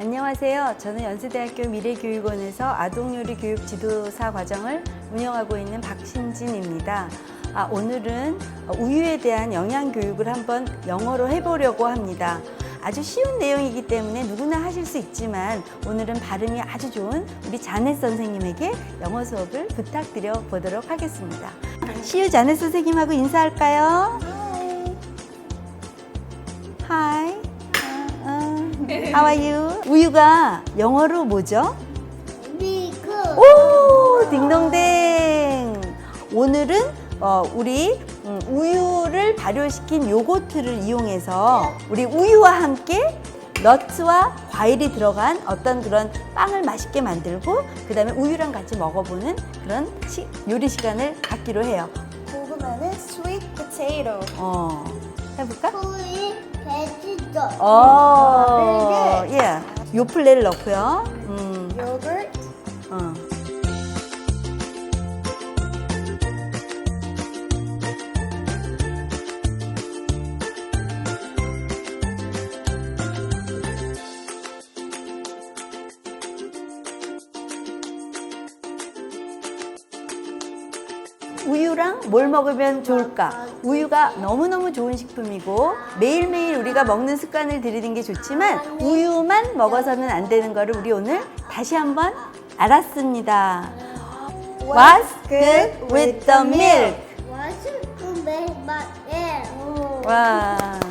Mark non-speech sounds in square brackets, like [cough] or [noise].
안녕하세요. 저는 연세대학교 미래교육원에서 아동요리 교육 지도사 과정을 운영하고 있는 박신진입니다. 아, 오늘은 우유에 대한 영양 교육을 한번 영어로 해보려고 합니다. 아주 쉬운 내용이기 때문에 누구나 하실 수 있지만 오늘은 발음이 아주 좋은 우리 자넷 선생님에게 영어 수업을 부탁드려 보도록 하겠습니다. 시우 자넷 선생님하고 인사할까요? [laughs] How are you? 우유가 영어로 뭐죠? 미국 오, 딩동댕. 오늘은 어, 우리 음, 우유를 발효시킨 요거트를 이용해서 우리 우유와 함께 너트와 과일이 들어간 어떤 그런 빵을 맛있게 만들고 그 다음에 우유랑 같이 먹어보는 그런 시- 요리 시간을 갖기로 해요. 고구마는 sweet potato 어, 해볼까? 소이 베지터 어, 예. 요플레를 넣고요. 음, 요거트 어. 우유랑 뭘 먹으면 좋을까? 우유가 너무너무 좋은 식품이고 매일매일 우리가 먹는 습관을 들이는 게 좋지만 우유만 먹어서는 안 되는 거를 우리 오늘 다시 한번 알았습니다. What's good with the milk? What's good with my milk? 와.